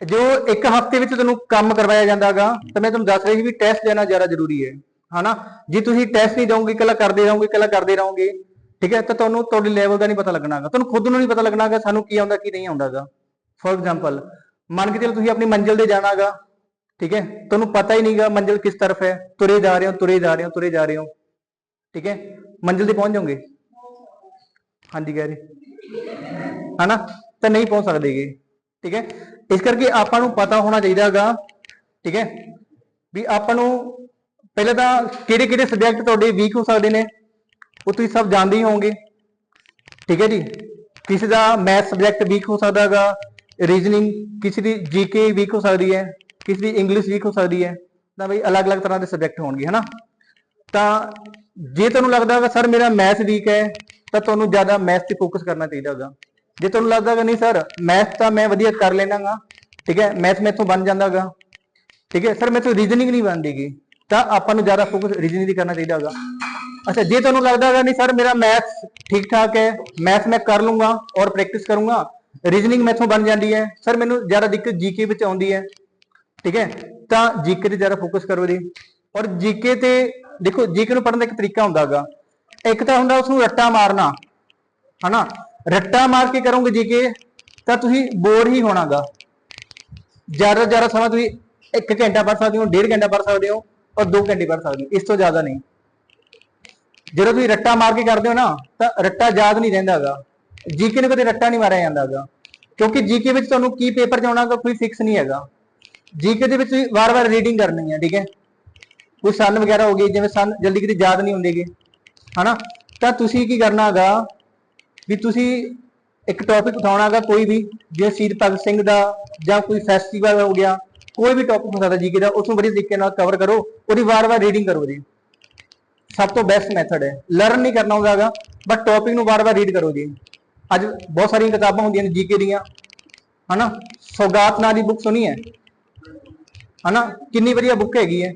ਜੋ ਇੱਕ ਹਫ਼ਤੇ ਵਿੱਚ ਤੁਹਾਨੂੰ ਕੰਮ ਕਰਵਾਇਆ ਜਾਂਦਾਗਾ, ਤਾਂ ਮੈਂ ਤੁਹਾਨੂੰ ਦੱਸ ਰਿਹਾ ਸੀ ਵੀ ਟੈਸਟ ਦੇਣਾ ਜ਼ਿਆਦਾ ਜ਼ਰੂਰੀ ਹੈ, ਹਨਾ? ਜੇ ਤੁਸੀਂ ਟੈਸਟ ਨਹੀਂ ਦੋਗੇ ਇਕੱਲਾ ਕਰਦੇ ਰਹੋਗੇ, ਇਕੱਲਾ ਕਰਦੇ ਰਹੋਗੇ, ਠੀਕ ਹੈ? ਤਾਂ ਤੁਹਾਨੂੰ ਤੁਹਾਡੇ ਲੈਵਲ ਦਾ ਨਹੀਂ ਪਤਾ ਲੱਗਣਾਗਾ। ਤੁਹਾਨੂੰ ਖੁਦ ਨੂੰ ਨਹੀਂ ਪਤਾ ਲੱਗਣਾਗਾ ਸਾਨੂੰ ਕੀ ਆਉਂਦਾ, ਕੀ ਨਹੀਂ ਆਉਂਦਾਗਾ। ਫੋਰ ਐਗਜ਼ਾਮਪਲ ਮੰਨ ਕੇ ਚੱਲੋ ਤੁਸੀਂ ਆਪਣੀ ਮੰਜ਼ਿਲ ਤੇ ਜਾਣਾਗਾ, ਠੀਕ ਹੈ? ਤੁਹਾਨੂੰ ਪਤਾ ਹੀ ਨਹੀਂਗਾ ਮੰਜ਼ਿਲ ਕਿਸ ਤਰਫ ਹੈ। ਤੁਰੇ ਜਾ ਰਹੇ ਹੋ, ਤੁਰੇ ਜਾ ਰਹੇ ਹੋ, ਤੁਰੇ ਜਾ ਰਹੇ ਹੋ, ਠੀਕ ਹੈ? ਮੰਜ਼ਿਲ ਤੇ ਪਹੁੰਚ ਜਾਓਗੇ। ਹਾਂਜੀ, ਕਹਿ ਰਹੇ। ਹਨਾ? ਤਾਂ ਨਹੀਂ ਪਹੁੰਚ ਸਕਦੇਗੇ ਠੀਕ ਹੈ? ਇਸ ਕਰਕੇ ਆਪਾਂ ਨੂੰ ਪਤਾ ਹੋਣਾ ਚਾਹੀਦਾਗਾ ਠੀਕ ਹੈ? ਵੀ ਆਪਾਂ ਨੂੰ ਪਹਿਲਾਂ ਤਾਂ ਕਿਹੜੇ ਕਿਹੜੇ ਸਬਜੈਕਟ ਤੁਹਾਡੇ ਵੀਕ ਹੋ ਸਕਦੇ ਨੇ, ਉਹ ਤੁਸੀਂ ਸਭ ਜਾਣਦੇ ਹੀ ਹੋਵੋਗੇ। ਠੀਕ ਹੈ ਜੀ? ਕਿਸੇ ਦਾ ਮੈਥ ਸਬਜੈਕਟ ਵੀਕ ਹੋ ਸਕਦਾਗਾ ਰੀਜ਼ਨਿੰਗ ਕਿਸੇ ਦੀ ਜੀਕੇ ਵੀਕ ਹੋ ਸਕਦੀ ਹੈ, ਕਿਸੇ ਦੀ ਇੰਗਲਿਸ਼ ਵੀਕ ਹੋ ਸਕਦੀ ਹੈ, ਤਾਂ ਬਈ ਅਲੱਗ-ਅਲੱਗ ਤਰ੍ਹਾਂ ਦੇ ਸਬਜੈਕਟ ਹੋਣਗੇ, ਹਨਾ? ਤਾਂ ਜੇ ਤੁਹਾਨੂੰ ਲੱਗਦਾ ਹੈਗਾ, ਸਰ, ਮੇਰਾ ਮੈਥ ਵੀਕ ਹੈ, ਤਾਂ ਤੁਹਾਨੂੰ ਜ਼ਿਆਦਾ ਮੈਥ ਤੇ ਫੋਕਸ ਕਰਨਾ ਚਾਹੀਦਾ ਹੈਗਾ। ਜੇ ਤੁਹਾਨੂੰ ਲੱਗਦਾ ਹੈਗਾ ਨਹੀਂ ਸਰ ਮੈਥ ਤਾਂ ਮੈਂ ਵਧੀਆ ਕਰ ਲੈਣਾਗਾ, ਠੀਕ ਹੈ? ਮੈਥ ਮੈਥੋਂ ਬਣ ਜਾਂਦਾਗਾ, ਠੀਕ ਹੈ? ਸਰ ਮੈਥੋਂ ਰੀਜ਼ਨਿੰਗ ਨਹੀਂ ਬਣਦੀਗੀ, ਤਾਂ ਆਪਾਂ ਨੂੰ ਜ਼ਿਆਦਾ ਫੋਕਸ ਰੀਜ਼ਨਿੰਗ ਦੀ ਕਰਨਾ ਚਾਹੀਦਾ ਹੈਗਾ ਅੱਛਾ, ਜੇ ਤੁਹਾਨੂੰ ਲੱਗਦਾ ਹੈਗਾ ਨਹੀਂ ਸਰ ਮੇਰਾ ਮੈਥ ਠੀਕ ਠਾਕ ਹੈ ਮੈਥ ਮੈਂ ਕਰ ਲੂੰਗਾ ਔਰ ਪ੍ਰੈਕਟਿਸ ਕਰੂੰਗਾ ਰੀਜ਼ਨਿੰਗ ਮੈਥੋਂ ਬਣ ਜਾਂਦੀ ਹੈ। ਸਰ ਮੈਨੂੰ ਜ਼ਿਆਦਾ ਦਿੱਕਤ ਜੀਕੇ ਵਿੱਚ ਆਉਂਦੀ ਹੈ, ਠੀਕ ਹੈ? ਤਾਂ ਜੀਕੇ ਤੇ ਜ਼ਿਆਦਾ ਫੋਕਸ ਕਰੋ ਜੀ। ਔਰ ਜੀਕੇ ਤੇ ਦੇਖੋ ਜੀਕੇ ਨੂੰ ਪੜਨ ਦਾ ਇੱਕ ਤਰੀਕਾ ਹੁੰਦਾ ਹੈਗਾ ਇੱਕ ਤਾਂ ਹੁੰਦਾ ਉਸ ਨੂੰ ਰੱਟਾ ਮਾਰਨਾ, ਹਨਾ? ਰੱਟਾ ਮਾਰ ਕੇ ਕਰੋਗੇ ਜੀਕੇ ਤਾਂ ਤੁਸੀਂ ਬੋਰ ਹੀ ਹੋਣਾਗਾ। ਜ਼ਿਆਦਾ ਤੋਂ ਜ਼ਿਆਦਾ ਸਮਾਂ ਤੁਸੀਂ 1 ਘੰਟਾ ਪੜ੍ਹ ਸਕਦੇ ਹੋ 1.5 ਘੰਟਾ ਪੜ੍ਹ ਸਕਦੇ ਹੋ ਔਰ 2 ਘੰਟੇ ਪੜ੍ਹ ਸਕਦੇ ਹੋ, ਇਸ ਤੋਂ ਜ਼ਿਆਦਾ ਨਹੀਂ। ਜਦੋਂ ਤੁਸੀਂ ਰੱਟਾ ਮਾਰ ਕੇ ਕਰਦੇ ਹੋ ਨਾ, ਤਾਂ ਰੱਟਾ ਯਾਦ ਨਹੀਂ ਰਹਿੰਦਾਗਾ। ਜੀਕੇ ਨੂੰ ਕਦੇ ਰੱਟਾ ਨਹੀਂ ਮਾਰਿਆ ਜਾਂਦਾਗਾ। ਕਿਉਂਕਿ ਜੀਕੇ ਵਿੱਚ ਤੁਹਾਨੂੰ ਕੀ ਪੇਪਰ ਚ ਆਉਣਾ ਕੋਈ ਫਿਕਸ ਨਹੀਂ ਹੈਗਾ। ਜੀਕੇ ਦੇ ਵਿੱਚ ਤੁਸੀਂ ਵਾਰ-ਵਾਰ ਰੀਡਿੰਗ ਕਰਨੀ ਹੈ, ਠੀਕ ਹੈ? ਕੋਈ ਸਨ ਵਗੈਰਾ ਹੋ ਗਈ, ਜਿਵੇਂ ਸਨ ਜਲਦੀ ਕਿਤੇ ਯਾਦ ਨਹੀਂ ਹੁੰਦੇਗੇ, ਹਨਾ? ਤਾਂ ਤੁਸੀਂ ਕੀ ਕਰਨਾ ਹੈਗਾ ਵੀ ਤੁਸੀਂ ਇੱਕ ਟੌਪਿਕ ਉਠਾਉਣਾਗਾ ਕੋਈ ਵੀ ਜਿਵੇਂ ਸ਼ਹੀਦ ਭਗਤ ਸਿੰਘ ਦਾ ਜਾਂ ਕੋਈ ਫੈਸਟੀਵਲ ਹੋ ਗਿਆ, ਕੋਈ ਵੀ ਟੌਪਿਕ ਹੋ ਸਕਦਾ ਜੀਕੇ ਦਾ ਉਸ ਨੂੰ ਬੜੀ ਤਰੀਕੇ ਨਾਲ ਕਵਰ ਕਰੋ, ਉਹਦੀ ਵਾਰ-ਵਾਰ ਰੀਡਿੰਗ ਕਰੋ ਜੀ। ਸਭ ਤੋਂ ਬੈਸਟ ਮੈਥਡ ਹੈ। ਲਰਨ ਨਹੀਂ ਕਰਨਾ ਹੁੰਦਾਗਾ ਬਟ ਟੌਪਿਕ ਨੂੰ ਵਾਰ-ਵਾਰ ਰੀਡ ਕਰੋ ਜੀ। ਅੱਜ ਬਹੁਤ ਸਾਰੀਆਂ ਕਿਤਾਬਾਂ ਹੁੰਦੀਆਂ ਨੇ ਜੀਕੇ ਦੀਆਂ। ਹਨਾ? ਸੌਗਾਤ ਨਾਂ ਦੀ ਬੁੱਕ ਸੁਣੀ ਹੈ? ਹਨਾ? ਕਿੰਨੀ ਵਧੀਆ ਬੁੱਕ ਹੈਗੀ ਹੈ।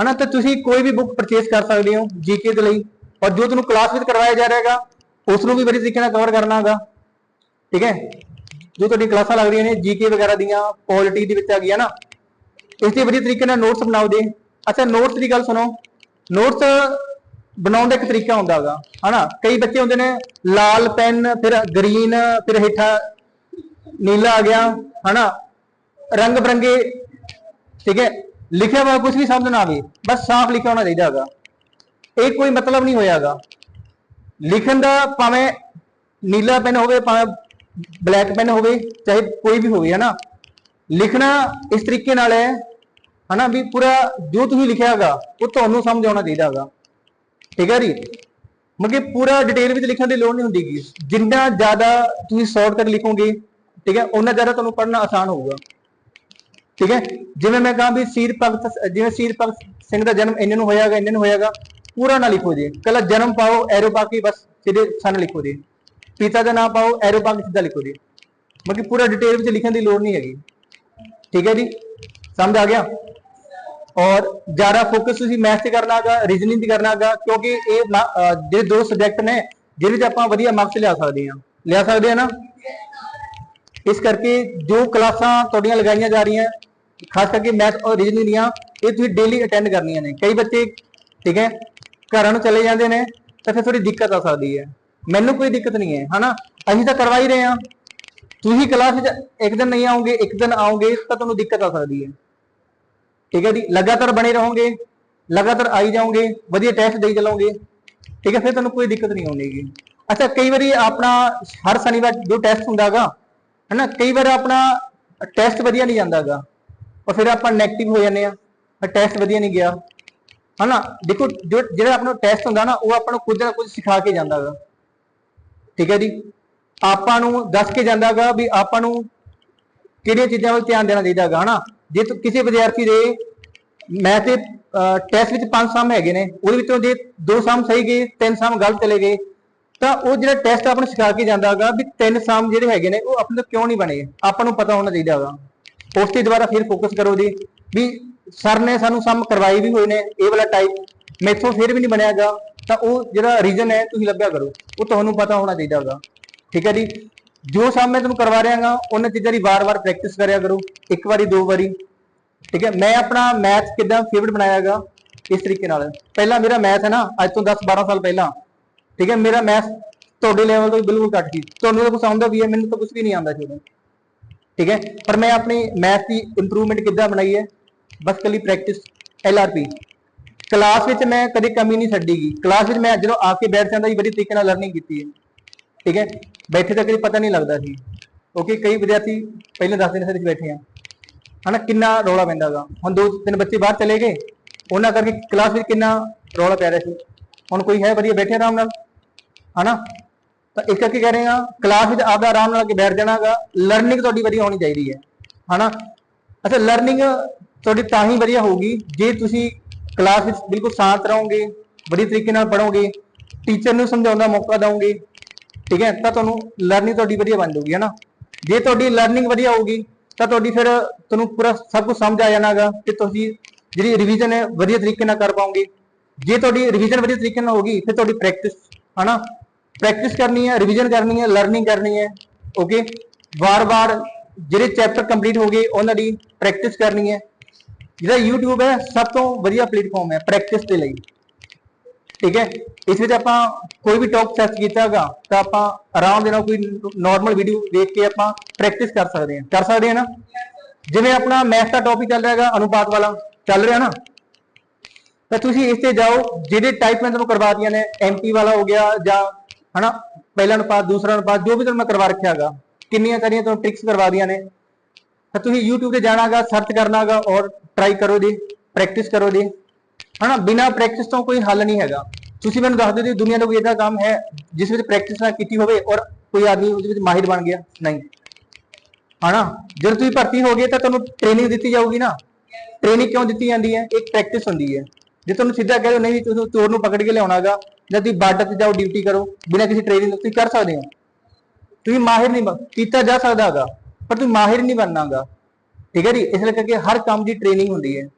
ਹਨਾ? ਤਾਂ ਤੁਸੀਂ ਕੋਈ ਵੀ ਬੁੱਕ ਪਰਚੇਸ ਕਰ ਸਕਦੇ ਹੋ ਜੀਕੇ ਦੇ ਲਈ। ਔਰ ਜੋ ਤੁਹਾਨੂੰ ਕਲਾਸ ਵਿੱਚ ਕਰਵਾਇਆ ਜਾ ਰਿਹਾ ਹੈਗਾ ਉਸ ਨੂੰ ਵੀ ਬੜੀ ਤਰੀਕੇ ਨਾਲ ਕਵਰ ਕਰਨਾ ਹੈਗਾ ਠੀਕ ਹੈ? ਜੋ ਤੁਹਾਡੀ ਕਲਾਸਾਂ ਲੱਗ ਰਹੀਆਂ ਨੇ ਜੀਕੇ ਵਗੈਰਾ ਦੀਆਂ ਪੋਲਿਟੀ ਦੇ ਵਿੱਚ ਆ ਗਈਆਂ ਨਾ, ਇਸ ਦੇ ਵਧੀਆ ਤਰੀਕੇ ਨਾਲ ਨੋਟਸ ਬਣਾਓ ਦੇ ਅੱਛਾ ਨੋਟਸ ਦੀ ਗੱਲ ਸੁਣੋ। ਨੋਟਸ ਬਣਾਉਣ ਦਾ ਇੱਕ ਤਰੀਕਾ ਹੁੰਦਾ ਹੈਗਾ ਹਨਾ? ਕਈ ਬੱਚੇ ਹੁੰਦੇ ਨੇ, ਲਾਲ ਪੈਨ ਫਿਰ ਗ੍ਰੀਨ ਫਿਰ ਹੇਠਾਂ ਨੀਲਾ ਆ ਗਿਆ, ਹਨਾ? ਰੰਗ ਬਰੰਗੇ, ਠੀਕ ਹੈ? ਲਿਖਿਆ ਹੋਇਆ ਕੁਝ ਵੀ ਸਮਝ ਨਾ ਆਵੇ, ਬਸ ਸਾਫ਼ ਲਿਖਿਆ ਹੋਣਾ ਚਾਹੀਦਾ ਹੈਗਾ ਇਹ ਕੋਈ ਮਤਲਬ ਨਹੀਂ ਹੋਇਆਗਾ। ਲਿਖਣ ਦਾ ਭਾਵੇਂ ਨੀਲਾ ਪੈਨ ਹੋਵੇ, ਭਾਵੇਂ ਬਲੈਕ ਪੈਨ ਹੋਵੇ, ਚਾਹੇ ਕੋਈ ਵੀ ਹੋਵੇ, ਹਨਾ? ਲਿਖਣਾ ਇਸ ਤਰੀਕੇ ਨਾਲ ਹੈ, ਹਨਾ, ਵੀ ਪੂਰਾ ਜੋ ਤੁਸੀਂ ਲਿਖਿਆ ਹੈਗਾ, ਉਹ ਤੁਹਾਨੂੰ ਸਮਝ ਆਉਣਾ ਚਾਹੀਦਾ ਹੈਗਾ। ਠੀਕ ਹੈ ਜੀ? ਮਗੇ ਪੂਰਾ ਡਿਟੇਲ ਵਿੱਚ ਲਿਖਣ ਦੀ ਲੋੜ ਨਹੀਂ ਹੁੰਦੀਗੀ ਜਿੰਨਾ ਜ਼ਿਆਦਾ ਤੁਸੀਂ ਸ਼ਾਰਟਕਟ ਲਿਖੋਗੇ, ਠੀਕ ਹੈ ਉਹਨਾਂ ਜ਼ਿਆਦਾ ਤੁਹਾਨੂੰ ਪੜ੍ਹਨਾ ਆਸਾਨ ਹੋਊਗਾ। ਠੀਕ ਹੈ? ਜਿਵੇਂ ਮੈਂ ਕਹਾਂ ਵੀ ਸ਼ਹੀਦ ਭਗਤ ਜਿਵੇਂ ਸ਼ਹੀਦ ਭਗਤ ਸਿੰਘ ਦਾ ਜਨਮ ਇੰਨੇ ਨੂੰ ਹੋਇਆਗਾ ਇੰਨੇ ਨੂੰ ਹੋਇਆਗਾ ਪੂਰਾ ਨਾ ਲਿਖੋ ਜੀ ਕੱਲਾ ਜਨਮ ਪਾਓ ਐਰੋ ਪਾ ਕੇ ਬਸ ਸਿੱਧੇ ਸਨ ਲਿਖੋ ਜੀ ਪਿਤਾ ਦਾ ਨਾਮ ਪਾਓ ਐਰੋ ਪਾ ਕੇ ਸਿੱਧਾ ਲਿਖੋ ਜੀ ਮਗੇ ਪੂਰਾ ਡਿਟੇਲ ਵਿੱਚ ਲਿਖਣ ਦੀ ਲੋੜ ਨਹੀਂ ਹੈਗੀ ਠੀਕ ਹੈ ਜੀ ਸਮਝ ਆ ਗਿਆ ਔਰ ਜ਼ਿਆਦਾ ਫੋਕਸ ਤੁਸੀਂ ਮੈਥ ਤੇ ਕਰਨਾ ਹੈਗਾ ਰੀਜ਼ਨਿੰਗ ਤੇ ਕਰਨਾ ਹੈਗਾ ਕਿਉਂਕਿ ਇਹ ਮਾ- ਅਹ ਜਿਹੜੇ ਦੋ ਸਬਜੈਕਟ ਨੇ ਜਿਹਦੇ ਵਿੱਚ ਆਪਾਂ ਵਧੀਆ ਮਾਰਕਸ ਲਿਆ ਸਕਦੇ ਹਾਂ ਲਿਆ ਸਕਦੇ ਹਾਂ ਨਾ ਇਸ ਕਰਕੇ ਜੋ ਕਲਾਸਾਂ ਤੁਹਾਡੀਆਂ ਲਗਾਈਆਂ ਜਾ ਰਹੀਆਂ ਖਾਸ ਕਰਕੇ ਮੈਥ ਔਰ ਰੀਜ਼ਨਿੰਗ ਦੀਆਂ ਇਹ ਤੁਸੀਂ ਡੇਲੀ ਅਟੈਂਡ ਕਰਨੀਆਂ ਨੇ ਕਈ ਬੱਚੇ ਠੀਕ ਹੈ ਘਰਾਂ ਨੂੰ ਚਲੇ ਜਾਂਦੇ ਨੇ, ਤਾਂ ਫਿਰ ਥੋੜੀ ਦਿੱਕਤ ਆ ਸਕਦੀ ਹੈ। ਮੈਨੂੰ ਕੋਈ ਦਿੱਕਤ ਨਹੀਂ ਹੈ, ਹਨਾ? ਅਸੀਂ ਤਾਂ ਕਰਵਾ ਹੀ ਰਹੇ ਹਾਂ। ਤੁਸੀਂ ਕਲਾਸ ਵਿੱਚ ਇੱਕ ਦਿਨ ਨਹੀਂ ਆਓਗੇ ਇੱਕ ਦਿਨ ਆਓਗੇ ਤਾਂ ਤੁਹਾਨੂੰ ਦਿੱਕਤ ਆ ਸਕਦੀ ਹੈ। ਠੀਕ ਹੈ ਜੀ? ਲਗਾਤਾਰ ਬਣੇ ਰਹੋਗੇ, ਲਗਾਤਾਰ ਆਈ ਜਾਓਗੇ, ਵਧੀਆ ਟੈਸਟ ਦੇਈ ਚਲੋਗੇ, ਠੀਕ ਹੈ? ਫਿਰ ਤੁਹਾਨੂੰ ਕੋਈ ਦਿੱਕਤ ਨਹੀਂ ਆਉਣੀਗੀ ਅੱਛਾ, ਕਈ ਵਾਰੀ ਆਪਣਾ ਹਰ ਸ਼ਨੀਵਾਰ ਜੋ ਟੈਸਟ ਹੁੰਦਾਗਾ, ਹੈਨਾ? ਕਈ ਵਾਰ ਆਪਣਾ ਟੈਸਟ ਵਧੀਆ ਨਹੀਂ ਜਾਂਦਾਗਾ ਔਰ ਫਿਰ ਆਪਾਂ 네ਗੇਟਿਵ ਹੋ ਜਾਂਦੇ ਆ ਟੈਸਟ ਵਧੀਆ ਨਹੀਂ ਗਿਆ। ਹਨਾ? ਦੇਖੋ, ਜੋ ਜਿਹੜਾ ਆਪਣਾ ਟੈਸਟ ਹੁੰਦਾ ਨਾ, ਉਹ ਆਪਾਂ ਨੂੰ ਕੁਝ ਨਾ ਕੁਝ ਸਿਖਾ ਕੇ ਜਾਂਦਾ ਜਾਂਦਾਗਾ ਠੀਕ ਹੈ ਜੀ? ਆਪਾਂ ਨੂੰ ਦੱਸ ਕੇ ਜਾਂਦਾ ਜਾਂਦਾਗਾ ਵੀ ਆਪਾਂ ਨੂੰ ਕਿਹੜੀਆਂ ਚੀਜ਼ਾਂ ਵੱਲ ਧਿਆਨ ਦੇਣਾ ਚਾਹੀਦਾ ਹੈਗਾ ਹਨਾ? ਜੇ ਤੁ- ਕਿਸੇ ਵਿਦਿਆਰਥੀ ਦੇ ਮੈਥ ਦੇ ਟੈਸਟ ਵਿੱਚ ਪੰਜ ਸਮ ਹੈਗੇ ਨੇ, ਉਹਦੇ ਵਿੱਚੋਂ ਜੇ ਦੋ ਸਮ ਸਹੀ ਗਏ, ਤਿੰਨ ਸਮ ਗਲਤ ਚਲੇ ਗਏ, ਤਾਂ ਉਹ ਜਿਹੜਾ ਟੈਸਟ ਆਪਾਂ ਨੂੰ ਸਿਖਾ ਕੇ ਜਾਂਦਾ ਹੈਗਾ ਵੀ ਤਿੰਨ ਸਮ ਜਿਹੜੇ ਹੈਗੇ ਨੇ, ਉਹ ਆਪਣੇ ਤੋਂ ਕਿਉਂ ਨਹੀਂ ਬਣੇ? ਆਪਾਂ ਨੂੰ ਪਤਾ ਹੋਣਾ ਚਾਹੀਦਾ ਹੈਗਾ ਉਸ ਤੇ ਦੁਬਾਰਾ ਫਿਰ ਫੋਕਸ ਕਰੋ ਜੀ ਵੀ ਸਰ ਨੇ ਸਾਨੂੰ ਸਮ ਕਰਵਾਏ ਵੀ ਹੋਏ ਨੇ, ਇਹ ਵਾਲਾ ਟਾਈਪ ਮੈਥੋਂ ਫਿਰ ਵੀ ਨਹੀਂ ਬਣਿਆਗਾ ਤਾਂ ਉਹ ਜਿਹੜਾ ਰੀਜ਼ਨ ਹੈ ਤੁਸੀਂ ਲੱਭਿਆ ਕਰੋ, ਉਹ ਤੁਹਾਨੂੰ ਪਤਾ ਹੋਣਾ ਚਾਹੀਦਾ ਹੈਗਾ ਠੀਕ ਹੈ ਜੀ? ਜੋ ਸਾਹਮਣੇ ਮੈਂ ਤੁਹਾਨੂੰ ਕਰਵਾ ਰਿਹਾਗਾ, ਉਹਨਾਂ ਚੀਜ਼ਾਂ ਦੀ ਵਾਰ-ਵਾਰ ਪ੍ਰੈਕਟਿਸ ਕਰਿਆ ਕਰੋ, ਇੱਕ ਵਾਰੀ, ਦੋ ਵਾਰੀ। ਠੀਕ ਹੈ? ਮੈਂ ਆਪਣਾ ਮੈਥ ਕਿਦਾਂ ਫੇਵਰਟ ਬਣਾਇਆਗਾ ਇਸ ਤਰੀਕੇ ਨਾਲ। ਪਹਿਲਾਂ ਮੇਰਾ ਮੈਥ ਹੈ ਨਾ, ਅੱਜ ਤੋਂ 10 12 ਸਾਲ ਪਹਿਲਾਂ। ਠੀਕ ਹੈ? ਮੇਰਾ ਮੈਥ ਤੁਹਾਡੇ ਲੈਵਲ ਤੋਂ ਵੀ ਬਿਲਕੁਲ ਘੱਟ ਸੀ। ਤੁਹਾਨੂੰ ਤਾਂ ਕੁਝ ਆਉਂਦਾ ਵੀ ਹੈ, ਮੈਨੂੰ ਤਾਂ ਕੁਝ ਵੀ ਨਹੀਂ ਆਉਂਦਾ ਸੀ ਠੀਕ ਹੈ? ਪਰ ਮੈਂ ਆਪਣੀ ਮੈਥ ਦੀ ਇੰਪਰੂਵਮੈਂਟ ਕਿੱਦਾਂ ਬਣਾਈ ਹੈ ਬਸ ਕੱਲੀ ਪ੍ਰੈਕਟਿਸ ਐਲਆਰਪੀ ਕਲਾਸ ਵਿੱਚ ਮੈਂ ਕਦੇ ਕਮੀ ਨਹੀਂ ਛੱਡੀਗੀ। ਕਲਾਸ ਵਿੱਚ ਮੈਂ ਜਦੋਂ ਆ ਕੇ ਬੈਠ ਜਾਂਦਾ ਸੀ ਬੜੀ ਤਰੀਕੇ ਨਾਲ ਲਰਨਿੰਗ ਕੀਤੀ ਹੈ। ਠੀਕ ਹੈ? ਬੈਠੇ ਤਾਂ ਕਦੇ ਪਤਾ ਨਹੀਂ ਲੱਗਦਾ ਸੀ। ਓਕੇ ਕਈ ਵਿਦਿਆਰਥੀ ਪਹਿਲੇ 10 ਦਿਨ ਸਾਡੇ ਵਿੱਚ ਬੈਠੇ ਆ। ਹਨਾ, ਕਿੰਨਾ ਰੌਲਾ ਪੈਂਦਾਗਾ ਹੁਣ ਦੋ ਤਿੰਨ ਬੱਚੇ ਬਾਹਰ ਚਲੇ ਗਏ, ਉਹਨਾਂ ਕਰਕੇ ਕਲਾਸ ਵਿੱਚ ਕਿੰਨਾ ਰੌਲਾ ਪੈ ਰਿਹਾ ਸੀ। ਹੁਣ ਕੋਈ ਹੈ ਵਧੀਆ, ਬੈਠੇ ਆਰਾਮ ਨਾਲ। ਹਨਾ? ਤਾਂ ਇਸ ਕਰਕੇ ਕਹਿ ਰਹੇ ਆ ਕਲਾਸ ਵਿੱਚ ਆਪਦਾ ਆਰਾਮ ਨਾਲ ਆ ਕੇ ਬੈਠ ਜਾਣਾਗਾ ਲਰਨਿੰਗ ਤੁਹਾਡੀ ਵਧੀਆ ਹੋਣੀ ਚਾਹੀਦੀ ਹੈ। ਹਨਾ? ਅੱਛਾ ਲਰਨਿੰਗ ਤੁਹਾਡੀ ਤਾਂ ਹੀ ਵਧੀਆ ਹੋਊਗੀ। ਜੇ ਤੁਸੀਂ ਕਲਾਸ ਵਿੱਚ ਬਿਲਕੁਲ ਸ਼ਾਂਤ ਰਹੋਗੇ, ਵਧੀਆ ਤਰੀਕੇ ਨਾਲ ਪੜੋਗੇ ਟੀਚਰ ਨੂੰ ਸਮਝਾਉਣ ਦਾ ਮੌਕਾ ਦਿਓਗੇ, ਠੀਕ ਹੈ, ਤਾਂ ਤੁਹਾਨੂੰ ਲਰਨਿੰਗ ਤੁਹਾਡੀ ਵਧੀਆ ਬਣ ਜਾਊਗੀ, ਹਨਾ? ਜੇ ਤੁਹਾਡੀ ਲਰਨਿੰਗ ਵਧੀਆ ਹੋਊਗੀ, ਤਾਂ ਤੁਹਾਡੀ ਫਿਰ ਤੁਹਾਨੂੰ ਪੂਰਾ ਸਭ ਕੁਝ ਸਮਝ ਆ ਜਾਣਾਗਾ ਕਿ ਤੁਸੀਂ ਜਿਹੜੀ ਰਿਵੀਜ਼ਨ ਹੈ, ਵਧੀਆ ਤਰੀਕੇ ਨਾਲ ਕਰ ਪਾਓਗੇ। ਜੇ ਤੁਹਾਡੀ ਰਿਵੀਜ਼ਨ ਵਧੀਆ ਤਰੀਕੇ ਨਾਲ ਹੋਗੀ ਫਿਰ ਤੁਹਾਡੀ ਪ੍ਰੈਕਟਿਸ ਹਨਾ? ਪ੍ਰੈਕਟਿਸ ਕਰਨੀ ਹੈ ਰਿਵੀਜ਼ਨ ਕਰਨੀ ਹੈ ਲਰਨਿੰਗ ਕਰਨੀ ਹੈ ਓਕੇ ਵਾਰ-ਵਾਰ ਜਿਹੜੇ ਚੈਪਟਰ ਕੰਪਲੀਟ ਹੋ ਗਏ ਉਹਨਾਂ ਦੀ ਪ੍ਰੈਕਟਿਸ ਕਰਨੀ ਹੈ। ਜਿਹੜਾ YouTube ਹੈ ਸਭ ਤੋਂ ਵਧੀਆ ਪਲੇਟਫਾਰਮ ਹੈ ਪ੍ਰੈਕਟਿਸ ਦੇ ਲਈ ਠੀਕ ਹੈ ਇਸ ਵਿੱਚ ਆਪਾਂ ਕੋਈ ਵੀ ਟੌਪ ਸਰਚ ਕੀਤਾਗਾ ਤਾਂ ਆਪਾਂ ਆਰਾਮ ਦੇ ਨਾਲ ਕੋਈ ਨਾਰਮਲ ਵੀਡੀਓ ਦੇਖ ਕੇ ਆਪਾਂ ਪ੍ਰੈਕਟਿਸ ਕਰ ਸਕਦੇ ਹਾਂ ਕਰ ਸਕਦੇ ਹਾਂ ਨਾ ਜਿਵੇਂ ਆਪਣਾ ਮੈਥ ਦਾ ਟੌਪਿਕ ਚੱਲ ਰਿਹਾ ਹੈਗਾ ਅਨੁਪਾਤ ਵਾਲਾ ਚੱਲ ਰਿਹਾ ਨਾ ਤਾਂ ਤੁਸੀਂ ਇਸ ਤੇ ਜਾਓ ਜਿਹੜੇ ਟਾਈਪ ਮੈਂ ਤੁਹਾਨੂੰ ਕਰਵਾਤੀਆਂ ਨੇ ਐਮਪੀ ਵਾਲਾ ਹੋ ਗਿਆ ਜਾਂ ਹਨਾ ਪਹਿਲਾ ਅਨੁਪਾਤ ਦੂਸਰਾ ਅਨੁਪਾਤ ਜੋ ਵੀ ਤੁਹਾਨੂੰ ਮੈਂ ਕਰਵਾ ਰੱਖਿਆ ਹੈਗਾ ਕਿੰਨੀਆਂ ਸਾਰੀਆਂ ਤੁਹਾਨੂੰ ਟ੍ਰਿਕਸ ਕਰਵਾ ਦੀਆਂ ਨੇ ਤਾਂ ਤੁਸੀਂ YouTube ਤੇ ਜਾਣਾਗਾ ਸਰਚ ਕਰਨਾਗਾ ਔਰ ਟਰਾਈ ਕਰੋ ਜੀ ਪ੍ਰੈਕਟਿਸ ਕਰੋ ਜੀ। ਹਨਾ, ਬਿਨਾ ਪ੍ਰੈਕਟਿਸ ਤੋਂ ਕੋਈ ਹੱਲ ਨਹੀਂ ਹੈਗਾ। ਤੁਸੀਂ ਮੈਨੂੰ ਦੱਸ ਦਿਓ ਜੀ, ਦੁਨੀਆ ਦਾ ਕੋਈ ਇਹਦਾ ਕੰਮ ਹੈ ਜਿਸ ਵਿੱਚ ਪ੍ਰੈਕਟਿਸ ਨਾ ਕੀਤੀ ਹੋਵੇ ਔਰ ਕੋਈ ਆਦਮੀ ਉਹਦੇ ਵਿੱਚ ਮਾਹਿਰ ਬਣ ਗਿਆ? ਨਹੀਂ। ਹਨਾ, ਜਦੋਂ ਤੁਸੀਂ ਭਰਤੀ ਹੋ ਗਏ ਤਾਂ ਤੁਹਾਨੂੰ ਟ੍ਰੇਨਿੰਗ ਦਿੱਤੀ ਜਾਊਗੀ ਨਾ। ਟ੍ਰੇਨਿੰਗ ਕਿਉਂ ਦਿੱਤੀ ਜਾਂਦੀ ਹੈ? ਇੱਕ ਪ੍ਰੈਕਟਿਸ ਹੁੰਦੀ ਹੈ। ਜੇ ਤੁਹਾਨੂੰ ਸਿੱਧਾ ਕਹਿ ਦਿਓ, ਨਹੀਂ ਤੁਸੀਂ ਚੋਰ ਨੂੰ ਪਕੜ ਕੇ ਲਿਆਉਣਾਗਾ ਜਦ ਤੁਸੀਂ ਬਾਰਡਰ ਤੇ ਜਾਓ, ਡਿਊਟੀ ਕਰੋ, ਬਿਨਾਂ ਕਿਸੇ ਟ੍ਰੇਨਿੰਗ ਤੋਂ ਤੁਸੀਂ ਕਰ ਸਕਦੇ ਹੋ। ਤੁਸੀਂ ਮਾਹਿਰ ਨਹੀਂ ਬਣ, ਕੀਤਾ ਜਾ ਸਕਦਾ ਹੈਗਾ। ਪਰ ਤੁਸੀਂ ਮਾਹਿਰ ਨਹੀਂ ਬਣਨਾਗਾ। ਠੀਕ ਹੈ ਜੀ? ਇਸ ਲਈ ਕਰਕੇ ਹਰ ਕੰਮ ਦੀ ਟ੍ਰੇਨਿੰਗ ਹੁੰਦੀ ਹੈ।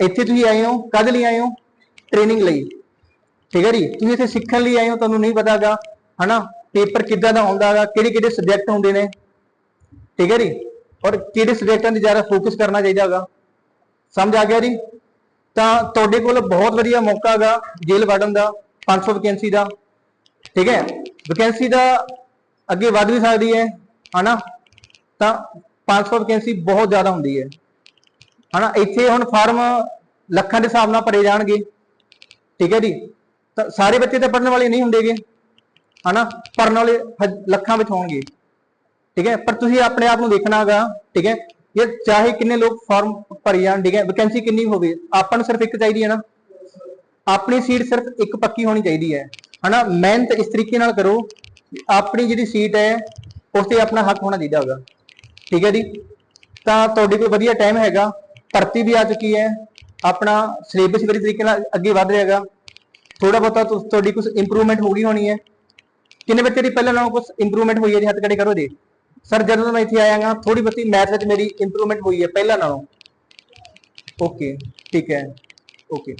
ਇੱਥੇ ਤੁਸੀਂ ਆਏ ਹੋ, ਕਦ ਲਈ ਆਏ ਹੋ? ਟ੍ਰੇਨਿੰਗ ਲਈ। ਠੀਕ ਹੈ ਜੀ? ਤੁਸੀਂ ਇੱਥੇ ਸਿੱਖਣ ਲਈ ਆਏ ਹੋ, ਤੁਹਾਨੂੰ ਨਹੀਂ ਪਤਾਗਾ, ਹਨਾ? ਪੇਪਰ ਕਿੱਦਾਂ ਦਾ ਹੁੰਦਾ ਹੈਗਾ ਕਿਹੜੇ ਕਿਹੜੇ ਸਬਜੈਕਟ ਹੁੰਦੇ ਨੇ। ਠੀਕ ਹੈ ਜੀ? ਔਰ ਕਿਹੜੇ ਸਬਜੈਕਟਾਂ 'ਤੇ ਜ਼ਿਆਦਾ ਫੋਕਸ ਕਰਨਾ ਚਾਹੀਦਾ ਹੈਗਾ ਸਮਝ ਆ ਗਿਆ ਜੀ? ਤਾਂ ਤੁਹਾਡੇ ਕੋਲ ਬਹੁਤ ਵਧੀਆ ਮੌਕਾ ਹੈਗਾ ਜੇਲ੍ਹ ਵਾਰਡਨ ਦਾ 500 ਵੈਕੈਂਸੀ ਦਾ। ਠੀਕ ਹੈ? ਵੈਕੈਂਸੀ ਦਾ ਅੱਗੇ ਵੱਧ ਵੀ ਸਕਦੀ ਹੈ, ਹਨਾ? ਤਾਂ 500 ਵੈਕੈਂਸੀ ਬਹੁਤ ਜ਼ਿਆਦਾ ਹੁੰਦੀ ਹੈ। ਹਨਾ, ਇੱਥੇ ਹੁਣ ਫਾਰਮ ਲੱਖਾਂ ਦੇ ਹਿਸਾਬ ਨਾਲ ਭਰੇ ਜਾਣਗੇ। ਠੀਕ ਹੈ ਜੀ? ਤਾਂ ਸਾਰੇ ਬੱਚੇ ਤਾਂ ਪੜਨ ਵਾਲੇ ਨਹੀਂ ਹੁੰਦੇਗੇ। ਹਨਾ ਪੜਨ ਵਾਲੇ ਲੱਖਾਂ ਵਿੱਚ ਹੋਣਗੇ। ਠੀਕ ਹੈ? ਪਰ ਤੁਸੀਂ ਆਪਣੇ ਆਪ ਨੂੰ ਦੇਖਣਾਗਾ ਠੀਕ ਹੈ? ਇਹ ਚਾਹੇ ਕਿੰਨੇ ਲੋਕ ਫਾਰਮ ਭਰੀ ਜਾਣ, ਠੀਕ ਹੈ? ਵੈਕੈਂਸੀ ਕਿੰਨੀ ਹੋਵੇ, ਆਪਾਂ ਨੂੰ ਸਿਰਫ ਇੱਕ ਚਾਹੀਦੀ ਹੈ ਨਾ। ਆਪਣੀ ਸੀਟ ਸਿਰਫ ਇੱਕ ਪੱਕੀ ਹੋਣੀ ਚਾਹੀਦੀ ਹੈ। ਹਨਾ, ਮਿਹਨਤ ਇਸ ਤਰੀਕੇ ਨਾਲ ਕਰੋ ਆਪਣੀ ਜਿਹੜੀ ਸੀਟ ਹੈ, ਉਸ ਤੇ ਆਪਣਾ ਹੱਕ ਹੋਣਾ ਚਾਹੀਦਾ ਹੋਗਾ। ਠੀਕ ਹੈ ਜੀ? ਤਾਂ ਤੁਹਾਡੇ ਕੋਲ ਵਧੀਆ ਟਾਈਮ ਹੈਗਾ। ਭਰਤੀ ਵੀ ਆ ਚੁੱਕੀ ਹੈ। ਆਪਣਾ ਸਿਲੇਬਸ ਵਧੀਆ ਤਰੀਕੇ ਨਾਲ ਅੱਗੇ ਵਧ ਰਿਹਾ ਹੈਗਾ। ਥੋੜਾ ਬਹੁਤਾ ਤੁਸ- ਤੁਹਾਡੀ ਕੁਝ ਇੰਪਰੂਵਮੈਂਟ ਹੋ ਗਈ ਹੋਣੀ ਹੈ। ਕਿੰਨੇ ਬੱਚੇ ਦੀ ਪਹਿਲਾਂ ਨਾਲੋਂ ਕੁਝ ਇੰਪਰੂਵਮੈਂਟ ਹੋਈ ਹੈ ਜੀ? ਹੱਥ ਖੜੇ ਕਰੋ ਜੀ। ਸਰ ਜਦੋਂ ਮੈਂ ਇੱਥੇ ਆਇਆਗਾ ਥੋੜੀ ਬਹੁਤੀ ਮੈਥ ਵਿੱਚ ਮੇਰੀ ਇੰਪਰੂਵਮੈਂਟ ਹੋਈ ਹੈ ਪਹਿਲਾਂ ਨਾਲੋਂ। ਓਕੇ ਠੀਕ ਹੈ। ਓਕੇ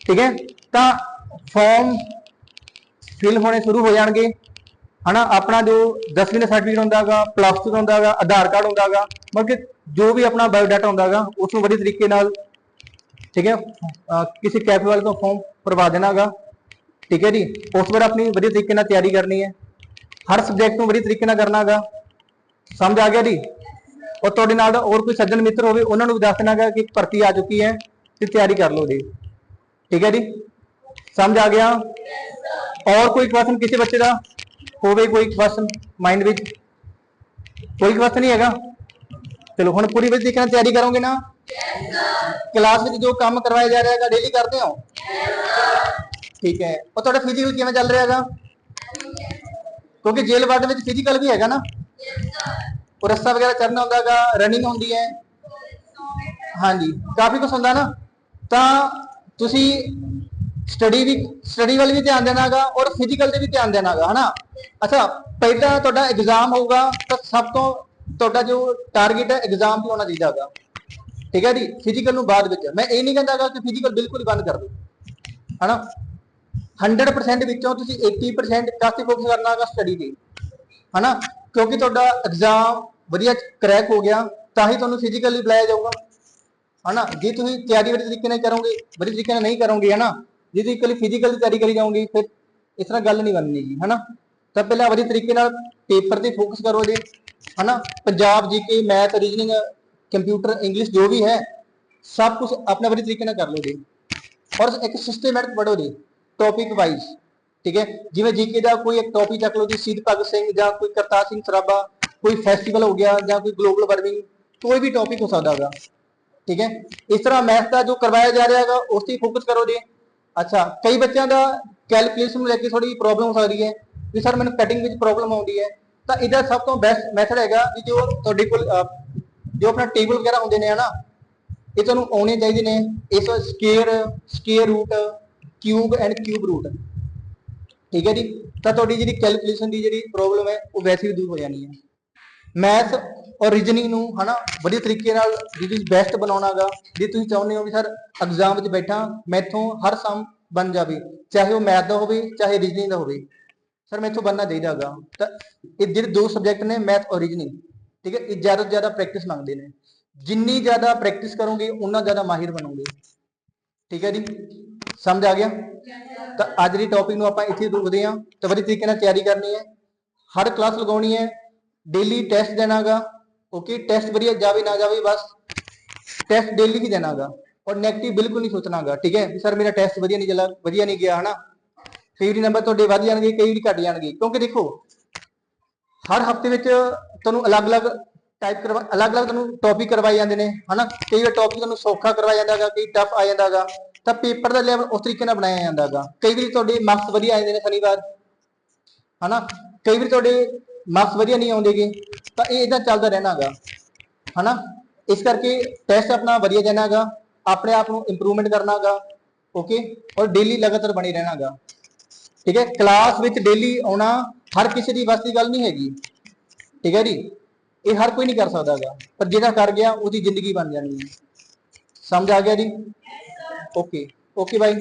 ਠੀਕ ਹੈ? ਤਾਂ ਫਾਰਮ ਫਿਲ ਹੋਣੇ ਸ਼ੁਰੂ ਹੋ ਜਾਣਗੇ। ਹਨਾ, ਆਪਣਾ ਜੋ 10ਵੀਂ ਦਾ ਸਰਟੀਫਿਕੇਟ ਹੁੰਦਾਗਾ ਪਲੱਸ 2 ਦਾ ਹੁੰਦਾਗਾ, ਆਧਾਰ ਕਾਰਡ ਹੁੰਦਾਗਾ, ਮਤਲਬ ਕਿ ਜੋ ਵੀ ਆਪਣਾ ਬਾਇਓਡਾਟਾ ਹੁੰਦਾਗਾ ਉਸ ਨੂੰ ਵਧੀਆ ਤਰੀਕੇ ਨਾਲ, ਠੀਕ ਹੈ ਕਿਸੇ ਕੈਫੇ ਵਾਲੇ ਤੋਂ ਫਾਰਮ ਭਰਵਾ ਦੇਣਾਗਾ, ਠੀਕ ਹੈ ਜੀ। ਉਸ ਵਾਰ ਆਪਣੀ ਵਧੀਆ ਤਰੀਕੇ ਨਾਲ ਤਿਆਰੀ ਕਰਨੀ ਹੈ। ਹਰ ਸਬਜੈਕਟ ਨੂੰ ਵਧੀਆ ਤਰੀਕੇ ਨਾਲ ਕਰਨਾਗਾ। ਸਮਝ ਆ ਗਿਆ ਜੀ? ਔਰ ਤੁਹਾਡੇ ਨਾਲ ਦਾ ਹੋਰ ਕੋਈ ਸੱਜਣ ਮਿੱਤਰ ਹੋਵੇ, ਉਹਨਾਂ ਨੂੰ ਵੀ ਦੱਸ ਦੇਣਾਗਾ ਕਿ ਭਰਤੀ ਆ ਚੁੱਕੀ ਹੈ ਤੇ ਤਿਆਰੀ ਕਰ ਲਓ ਜੀ। ਠੀਕ ਹੈ ਜੀ? ਸਮਝ ਆ ਗਿਆ? ਔਰ ਕੋਈ ਕੁਐਸਚਨ ਕਿਸੇ ਬੱਚੇ ਦਾ? ਹੋਵੇ ਕੋਈ ਕੁਐਸਚਨ ਮਾਈਂਡ ਵਿੱਚ। ਕੋਈ ਕੁਐਸਚਨ ਨਹੀਂ ਹੈਗਾ। ਚਲੋ ਹੁਣ ਪੂਰੀ ਵਧੀਆ ਤਰੀਕੇ ਤਿਆਰੀ ਕਰੋਗੇ ਨਾ। ਕਲਾਸ ਵਿੱਚ ਜੋ ਕੰਮ ਕਰਵਾਇਆ ਜਾ ਰਿਹਾ ਹੈਗਾ ਡੇਲੀ ਕਰਦੇ ਹੋ? ਠੀਕ ਹੈ। ਉਹ ਤੁਹਾਡਾ ਫਿਜ਼ੀਕਲ ਕਿਵੇਂ ਚੱਲ ਰਿਹਾ ਹੈਗਾ? ਕਿਉਂਕਿ ਜੇਲ੍ਹ ਵਾਰਡ ਵਿੱਚ ਫਿਜ਼ੀਕਲ ਵੀ ਹੈਗਾ ਨਾ। ਉਹ ਰਸਤਾ ਵਗੈਰਾ ਚੜਨਾ ਹੈਗਾ ਰਨਿੰਗ ਹੁੰਦੀ ਹੈ। ਹਾਂਜੀ। ਕਾਫੀ ਕੁਝ ਹੁੰਦਾ ਨਾ। ਤਾਂ ਤੁਸੀਂ ਸਟੱਡੀ ਵੀ ਸਟੱਡੀ ਵੱਲ ਵੀ ਧਿਆਨ ਦੇਣਾਗਾ ਔਰ ਫਿਜ਼ੀਕਲ ਤੇ ਵੀ ਧਿਆਨ ਦੇਣਾਗਾ ਹਨਾ? ਅੱਛਾ, ਪਹਿਲਾਂ ਤੁਹਾਡਾ ਐਗਜ਼ਾਮ ਹੋਊਗਾ ਤਾਂ ਸਭ ਤੋਂ ਤੁਹਾਡਾ ਜੋ ਟਾਰਗੇਟ ਹੈ ਐਗਜ਼ਾਮ ਵੀ ਹੋਣਾ ਚਾਹੀਦਾ ਹੈਗਾ। ਠੀਕ ਹੈ ਜੀ? ਫਿਜ਼ੀਕਲ ਨੂੰ ਬਾਅਦ ਵਿੱਚ। ਮੈਂ ਇਹ ਨਹੀਂ ਕਹਿੰਦਾਗਾ ਕਿ ਫਿਜ਼ੀਕਲ ਬਿਲਕੁਲ ਬੰਦ ਕਰ ਦਿਓ, ਹਨਾ? 100% ਵਿੱਚੋਂ ਤੁਸੀਂ 80% ਕਾਸੀ ਫੋਕਸ ਕਰਨਾ ਹੈਗਾ ਸਟੱਡੀ ਤੇ, ਹਨਾ? ਕਿਉਂਕਿ ਤੁਹਾਡਾ ਐਗਜ਼ਾਮ ਵਧੀਆ ਕਰੈਕ ਹੋ ਗਿਆ, ਤਾਂ ਹੀ ਤੁਹਾਨੂੰ ਫਿਜ਼ੀਕਲੀ ਬੁਲਾਇਆ ਜਾਊਗਾ, ਹਨਾ? ਜੇ ਤੁਸੀਂ ਤਿਆਰੀ ਵਧੀਆ ਤਰੀਕੇ ਨਾਲ ਕਰੋਗੇ, ਵਧੀਆ ਤਰੀਕੇ ਨਾਲ ਨਹੀਂ ਕਰੋਗੇ, ਹਨਾ? ਜੇ ਤੁਸੀਂ ਇਕੱਲੀ ਫਿਜ਼ੀਕਲ ਦੀ ਤਿਆਰੀ ਕਰੀ ਜਾਓਗੇ ਫਿਰ ਇਸ ਤਰ੍ਹਾਂ ਗੱਲ ਨਹੀਂ ਬਣਨੀ ਜੀ, ਹਨਾ? ਤਾਂ ਪਹਿਲਾਂ ਵਧੀਆ ਤਰੀਕੇ ਨਾਲ ਪੇਪਰ ਤੇ ਫੋਕਸ ਕਰੋ ਜੀ, ਹਨਾ? Punjab GK math reasoning computer English ਜੋ ਵੀ ਹੈ, ਸਭ ਕੁਝ ਆਪਣੇ ਵਧੀਆ ਤਰੀਕੇ ਨਾਲ ਕਰ ਲਓ ਜੀ। ਔਰ ਇੱਕ ਸਿਸਟਮੈਟਿਕ ਪੜ੍ਹੋ ਜੀ ਟੌਪਿਕ ਵਾਈਜ਼ ਠੀਕ ਹੈ? ਜਿਵੇਂ ਜੀਕੇ ਦਾ ਕੋਈ ਇੱਕ ਟੌਪਿਕ ਚੱਕ ਲਓ ਜੀ ਸ਼ਹੀਦ ਭਗਤ ਸਿੰਘ ਜਾਂ ਕੋਈ ਕਰਤਾਰ ਸਿੰਘ ਸਰਾਭਾ, ਕੋਈ ਫੈਸਟੀਵਲ ਹੋ ਗਿਆ ਜਾਂ ਕੋਈ ਗਲੋਬਲ ਵਾਰਮਿੰਗ ਕੋਈ ਵੀ ਟੌਪਿਕ ਹੋ ਸਕਦਾ ਹੈਗਾ ਠੀਕ ਹੈ? ਇਸ ਤਰ੍ਹਾਂ ਮੈਥ ਦਾ ਜੋ ਕਰਵਾਇਆ ਜਾ ਰਿਹਾ ਹੈਗਾ, ਉਸ ਤੇ ਫੋਕਸ ਕਰੋ ਜੀ। ਅੱਛਾ, ਕਈ ਬੱਚਿਆਂ ਦਾ ਕੈਲਕੂਲੇਸ਼ਨ ਨੂੰ ਲੈ ਕੇ ਥੋੜੀ ਪ੍ਰੋਬਲਮ ਹੋ ਰਹੀ ਹੈ ਵੀ ਸਰ ਮੈਨੂੰ ਕਟਿੰਗ ਵਿੱਚ ਪ੍ਰੋਬਲਮ ਆਉਂਦੀ ਹੈ। ਤਾਂ ਇਹਦਾ ਸਭ ਤੋਂ ਬੈਸਟ ਮੈਥਡ ਹੈਗਾ ਵੀ ਜੋ ਤੁਹਾਡੇ ਕੋਲ ਜੋ ਆਪਣਾ ਟੇਬਲ ਵਗੈਰਾ ਹੁੰਦੇ ਨੇ, ਹਨਾ, ਇਹ ਤੁਹਾਨੂੰ ਆਉਣੇ ਚਾਹੀਦੇ ਨੇ। ਇਸ square square root cube and cube root ਠੀਕ ਹੈ ਜੀ? ਤਾਂ ਤੁਹਾਡੀ ਜਿਹੜੀ ਕੈਲਕੂਲੇਸ਼ਨ ਦੀ ਜਿਹੜੀ ਪ੍ਰੋਬਲਮ ਹੈ, ਉਹ ਵੈਸੇ ਹੀ ਦੂਰ ਹੋ ਜਾਣੀ ਹੈ। ਮੈਥ ਔਰ ਰੀਜਨਿੰਗ ਨੂੰ ਹਨਾ ਵਧੀਆ ਤਰੀਕੇ ਨਾਲ ਜੇ ਤੁਸੀਂ ਬੈਸਟ ਬਣਾਉਣਾਗਾ। ਜੇ ਤੁਸੀਂ ਚਾਹੁੰਦੇ ਹੋ ਵੀ ਸਰ ਐਗਜ਼ਾਮ ਵਿੱਚ ਬੈਠਾ, ਮੈਥੋਂ ਹਰ ਸਮ ਬਣ ਜਾਵੇ, ਚਾਹੇ ਉਹ ਮੈਥ ਦਾ ਹੋਵੇ, ਚਾਹੇ ਰੀਜਨਿੰਗ ਦਾ ਹੋਵੇ। ਸਰ ਮੈਥੋਂ ਬਣਨਾ ਚਾਹੀਦਾਗਾ। ਤਾਂ ਇਹ ਜਿਹੜੇ ਦੋ ਸਬਜੈਕਟ ਨੇ ਮੈਥ ਔਰ ਰੀਜਨਿੰਗ ਠੀਕ ਹੈ, ਇਹ ਜ਼ਿਆਦਾ ਤੋਂ ਜ਼ਿਆਦਾ ਪ੍ਰੈਕਟਿਸ ਮੰਗਦੇ ਨੇ। ਜਿੰਨੀ ਜ਼ਿਆਦਾ ਪ੍ਰੈਕਟਿਸ ਕਰੋਗੇ ਉਨਾ ਜ਼ਿਆਦਾ ਮਾਹਿਰ ਬਣੋਗੇ। ਠੀਕ ਹੈ ਜੀ। ਸਮਝ ਆ ਗਿਆ? ਤਾਂ ਅੱਜ ਦੀ ਟੌਪਿਕ ਨੂੰ ਆਪਾਂ ਇੱਥੇ ਰੁਕਦੇ ਹਾਂ। ਤਾਂ ਵਧੀਆ ਤਰੀਕੇ ਨਾਲ ਤਿਆਰੀ ਕਰਨੀ ਹੈ। ਹਰ ਕਲਾਸ ਲਗਾਉਣੀ ਹੈ। ਡੇਲੀ ਟੈਸਟ ਦੇਣਾਗਾ। ਓਕੇ ਟੈਸਟ ਵਧੀਆ ਜਾਵੇ ਨਾ ਜਾਵੇ ਬਸ ਟੈਸਟ ਡੇਲੀ ਹੀ ਦੇਣਾਗਾ ਔਰ 네ਗੇਟਿਵ ਬਿਲਕੁਲ ਨਹੀਂ ਸੋਚਣਾ ਗਾ, ਠੀਕ ਹੈ? ਸਰ ਮੇਰਾ ਟੈਸਟ ਵਧੀਆ ਨਹੀਂ ਚੱਲਾ, ਵਧੀਆ ਨਹੀਂ ਗਿਆ, ਹਨਾ? ਕਈ ਵਾਰੀ ਨੰਬਰ ਤੁਹਾਡੇ ਵੱਧ ਜਾਣਗੇ, ਕਈ ਵਾਰੀ ਘਟ ਜਾਣਗੇ, ਕਿਉਂਕਿ ਦੇਖੋ, ਹਰ ਹਫ਼ਤੇ ਵਿੱਚ ਤੁਹਾਨੂੰ ਅਲੱਗ-ਅਲੱਗ ਟਾਈਪ ਕਰਵਾ, ਅਲੱਗ-ਅਲੱਗ ਤੁਹਾਨੂੰ ਟੌਪਿਕ ਕਰਵਾਏ ਜਾਂਦੇ ਨੇ, ਹਨਾ? ਕਈ ਵਾਰ ਟੌਪਿਕ ਤੁਹਾਨੂੰ ਸੌਖਾ ਕਰਵਾਇਆ ਜਾਂਦਾਗਾ ਕਈ ਟਫ ਆ ਜਾਂਦਾਗਾ ਤਾਂ ਪੇਪਰ ਦਾ ਲੈਵਲ ਉਸ ਤਰੀਕੇ ਨਾਲ ਬਣਾਇਆ ਜਾਂਦਾਗਾ ਕਈ ਵਾਰੀ ਤੁਹਾਡੇ ਮਾਰਕਸ ਵਧੀਆ ਆ ਜਾਂਦੇ ਨੇ, ਸ਼ਨੀਵਾਰ, ਹਨਾ? ਕਈ ਵਾਰੀ ਤੁਹਾਡੇ ਮਾਰਕਸ ਵਧੀਆ ਨਹੀਂ ਆਉਂਦੇਗੇ ਤਾਂ ਇਹ ਇਦਾਂ ਚੱਲਦਾ ਰਹਿਣਾਗਾ, ਹਨਾ? ਇਸ ਕਰਕੇ ਟੈਸਟ ਆਪਣਾ ਵਧੀਆ ਦੇਣਾਗਾ, ਆਪਣੇ ਆਪ ਨੂੰ ਇੰਪਰੂਵਮੈਂਟ ਕਰਨਾਗਾ ਓਕੇ ਔਰ ਡੇਲੀ ਲਗਾਤਾਰ ਬਣੀ ਰਹਿਣਾਗਾ, ਠੀਕ ਹੈ? ਕਲਾਸ ਵਿੱਚ ਡੇਲੀ ਆਉਣਾ ਹਰ ਕਿਸੇ ਦੀ ਵੱਸ ਦੀ ਗੱਲ ਨਹੀਂ ਹੈਗੀ, ਠੀਕ ਹੈ ਜੀ? ਇਹ ਹਰ ਕੋਈ ਨਹੀਂ ਕਰ ਸਕਦਾਗਾ, ਪਰ ਜਿਹੜਾ ਕਰ ਗਿਆ, ਉਹਦੀ ਜ਼ਿੰਦਗੀ ਬਣ ਜਾਣੀ ਹੈ। ਸਮਝ ਆ ਗਿਆ ਜੀ? Okay okay bye.